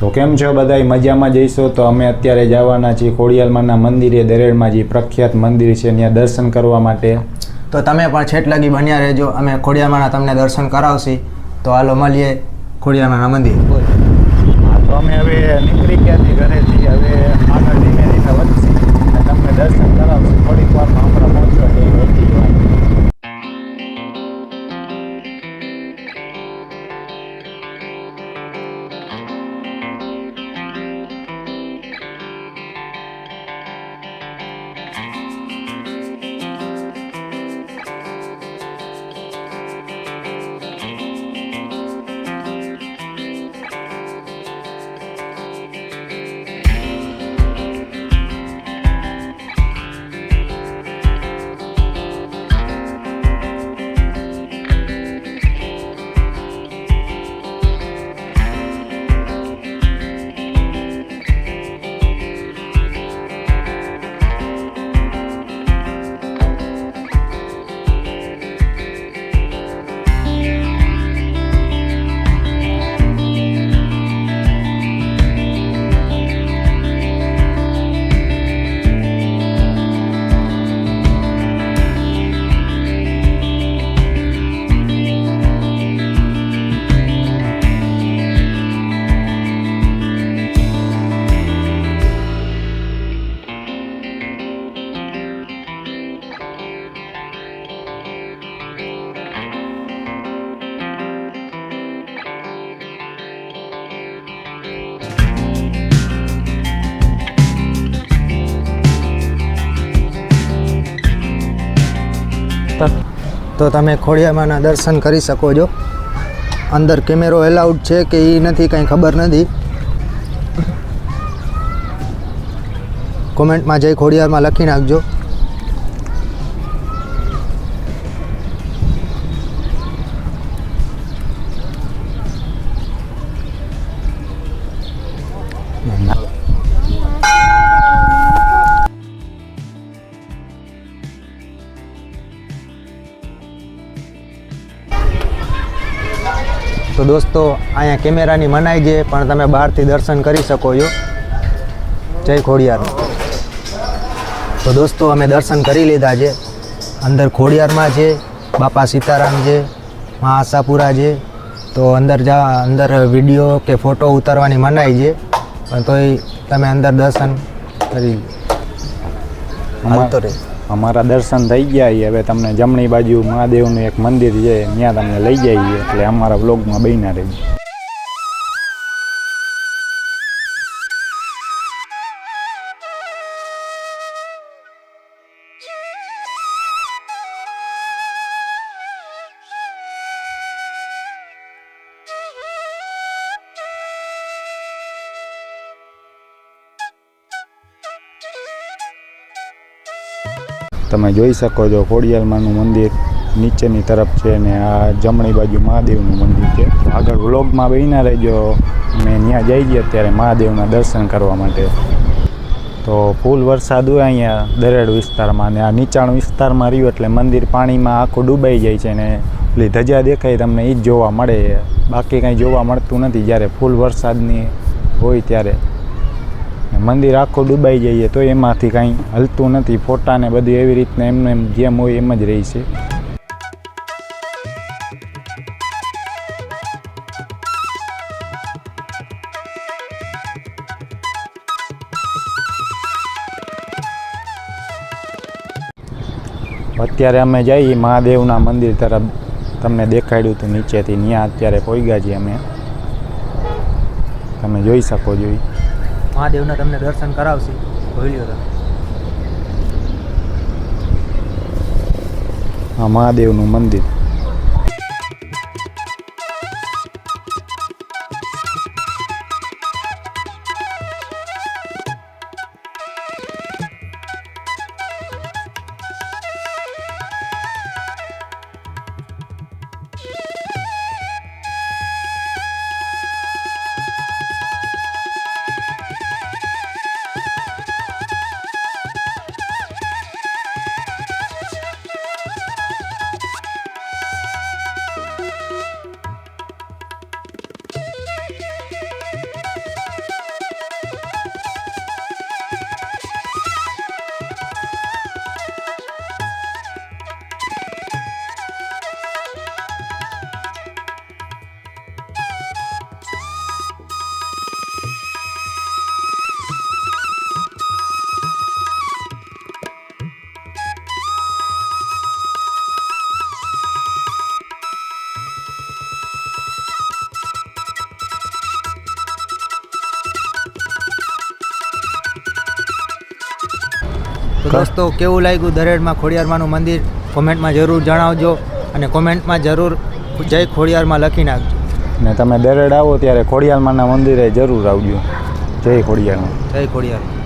તો કેમ છો બધા મજામાં જઈશો? તો અમે અત્યારે જવાના છીએ ખોડિયાલમાંના મંદિરે દરેડમાં જે પ્રખ્યાત મંદિર છે ત્યાં દર્શન કરવા માટે. તો તમે પણ છેટ લગી બન્યા રહેજો. અમે ખોડિયામાના તમને દર્શન કરાવશી. તો હાલો મળીએ ખોડિયામાના મંદિર. તો અમે હવે નીકળી ગયા ઘરેથી. હવે આગળ ધીમે ધીમે વધશી તમને દર્શન કરાવશું. થોડીક વારમાં તો તમે ખોડિયામાના દર્શન કરી શકો છો. અંદર કેમેરો એલાઉડ છે કે એ નથી, કંઈ ખબર નથી. કોમેન્ટમાં જઈ ખોડિયારમાં લખી નાખજો. તો દોસ્તો, અહીંયા કેમેરાની મનાઈ છે, પણ તમે બહારથી દર્શન કરી શકો છો. જય ખોડિયાર તો દોસ્તો, અમે દર્શન કરી લીધા છે. અંદર ખોડિયારમાં છે, બાપા સીતારામ છે, મા આશાપુરા છે. તો અંદર જા, અંદર વીડિયો કે ફોટો ઉતારવાની મનાઈ છે. પણ તોય તમે અંદર દર્શન કરી હાલતો રહે. અમારા દર્શન થઈ ગયા છે હવે તમને જમણી બાજુ મહાદેવનું એક મંદિર છે, ત્યાં તમને લઈ જઈએ. એટલે અમારા બ્લોગમાં બન્યા રહેજો. તમે જોઈ શકો છો, ખોડિયાલમાંનું મંદિર નીચેની તરફ છે ને આ જમણી બાજુ મહાદેવનું મંદિર છે. આગળ વ્લોગમાં બહીના રહેજો. અમે ત્યાં જઈએ અત્યારે મહાદેવના દર્શન કરવા માટે. તો ફૂલ વરસાદ હોય અહીંયા દરેડ વિસ્તારમાં ને આ નીચાણ વિસ્તારમાં રહ્યું એટલે મંદિર પાણીમાં આખું ડૂબાઈ જાય છે ને પેલી ધજા દેખાય તમને એ જ જોવા મળે. બાકી કંઈ જોવા મળતું નથી જ્યારે ફૂલ વરસાદની હોય ત્યારે. મંદિર આખું ડૂબાઈ જઈએ તો એમાંથી કાંઈ હલતું નથી. ફોટા ને બધું એવી રીતના એમને એમ જેમ હોય એમ જ રહી છે. અત્યારે અમે જઈએ મહાદેવના મંદિર તરફ. તમને દેખાડ્યું હતું નીચેથી ત્યાં અત્યારે પહોંચ્યા છીએ અમે. તમે જોઈ શકો છો ઈ. મહાદેવના તમને દર્શન કરાવશે. જોઈ લ્યો તમે. આ મહાદેવનું મંદિર. તો દોસ્તો કેવું લાગ્યું દરેડમાં ખોડિયારમાંનું મંદિર? કોમેન્ટમાં જરૂર જણાવજો અને કોમેન્ટમાં જરૂર જય ખોડિયારમાં લખી નાખજો. ને તમે દરેડ આવો ત્યારે ખોડિયારમાંના મંદિરે જરૂર આવજો. જય ખોડિયારમાં. જય ખોડિયાર